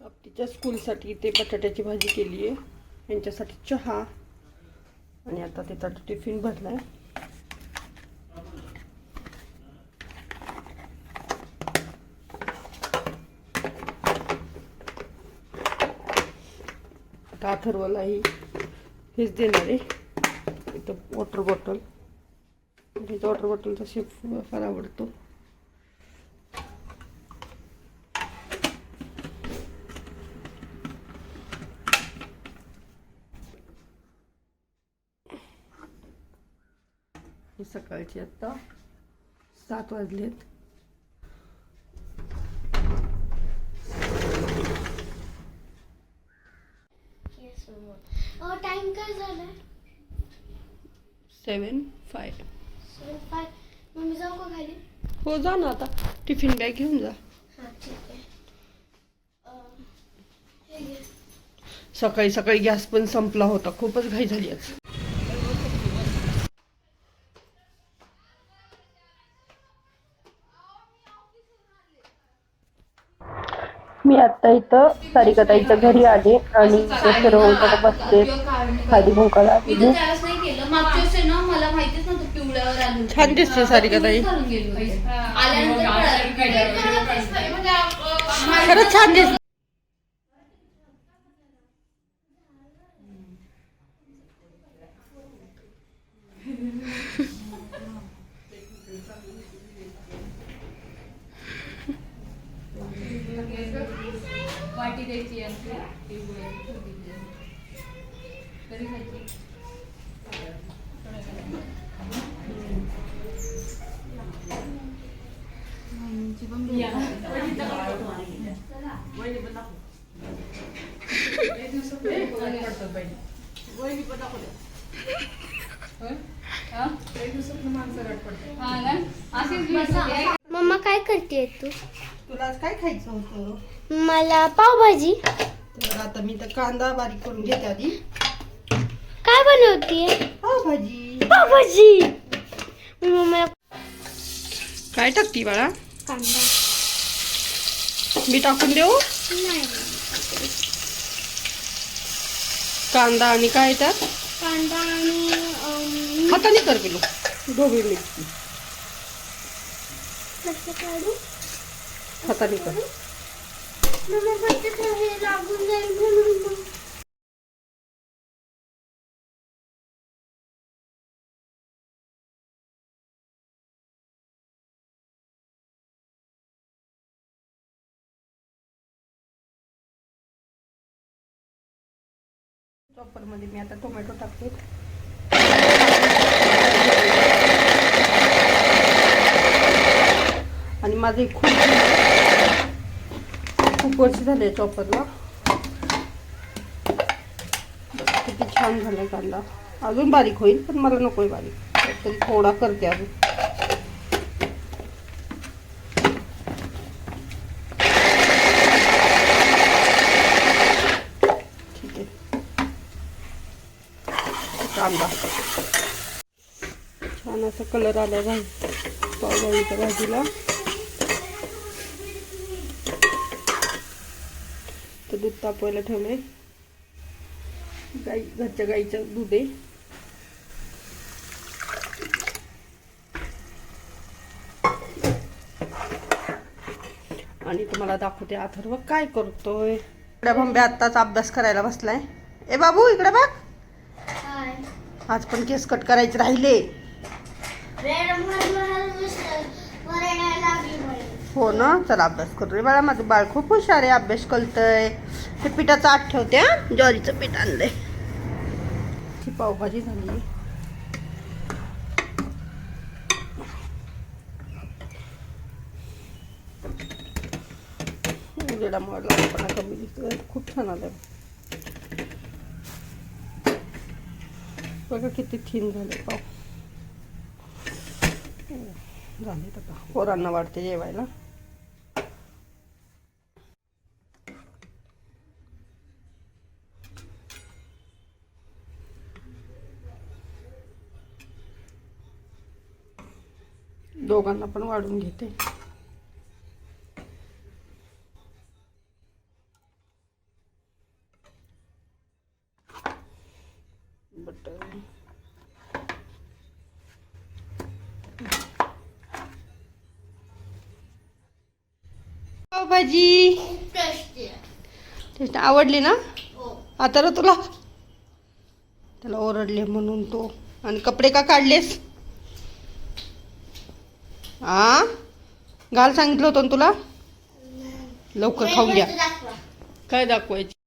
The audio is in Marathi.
तिच्या स्कूलसाठी ते बटाट्याची भाजी केली आहे. यांच्यासाठी चहा. आणि आता त्याचा टिफिन भरलाय. आता अथर्वलाही हेच देणार आहे. इथं वॉटर बॉटल त्याचा वॉटर बॉटलचा शेप फार आवडतो. हे सकाळचे आता सात वाजलेत. टाइम काय सेवन फाय सेवन फाय मग मी जाऊ का खाली? हो जा ना आता. टिफिन बॅग घेऊन जा. हां ठीक आहे. अं, हे घे. सकाळी सकाळी गॅस पण संपला होता. खूपच घाई झाली आज. मी आता इथं सारिकाताईच्या घरी आले आणि ते सर्व बसते खाली भोकाला. छान दिसते सारिकाताई. पिवळ्यावर. खरंच छान दिसते. वाटी द्यायची असते ती खायची. हा भेटते. मम्मा काय करते तू? तुला आज काय खायचं होतं? मला पावभाजी. तर आता मी तर कांदा बारीक करून घेते आधी. काय बनवतीये भाजी पावभाजी. मी मम्मीला काय टाकती बाळा? कांदा. मी टाकून देऊ? नाही. कांदा आणि काय त्यात? कांदा आणि अम, हाताने कर कसं काढू? हाताने कर मम्मा फक्त ते हे लागून जाईल म्हणून मग. चॉपरमध्ये मी आता टोमॅटो टाकते आणि माझे खूप वर्ष झाले चॉपरला किती छान झालाय कांदा अजून बारीक होईल पण नकोय बारीक थोडा करते अजून कांदा छान कलर आला भाजी पावभाजीच्या भाजीला दूध तापवायला ठेवलंय. गाई घरच्या गाईचं दूध आहे. आणि तुम्हाला दाखवते अथर्व काय करतोय. इकडे भंबे आत्ताच अभ्यास करायला बसलाय. ए बाबू इकडे बघ. आज पण केस कट करायचे राहिले. हो ना? चला अभ्यास करू रे बाळा माझं बाळ खूप हुशार आहे. अभ्यास कळतंय हे पिठाचं आठ ठेवते हां. ज्वारीचं पीठ आणलंय. ही पावभाजी झाली. उजेडामुळे पण कमी दिसतोय. खूप छान आलं बघा किती थीन झाले. पाव. झाले तर पोरांना वाटते जेवायला. दोघांना पण वाढून घेते. हो, भाजी. आवडली ना? हो. आता तुला? त्याला ओरडले म्हणून तो. आणि कपडे का काढलेस? आ? घाल सांगितलं होतं तुला? लवकर खाऊन घ्या. काय दाखवायची?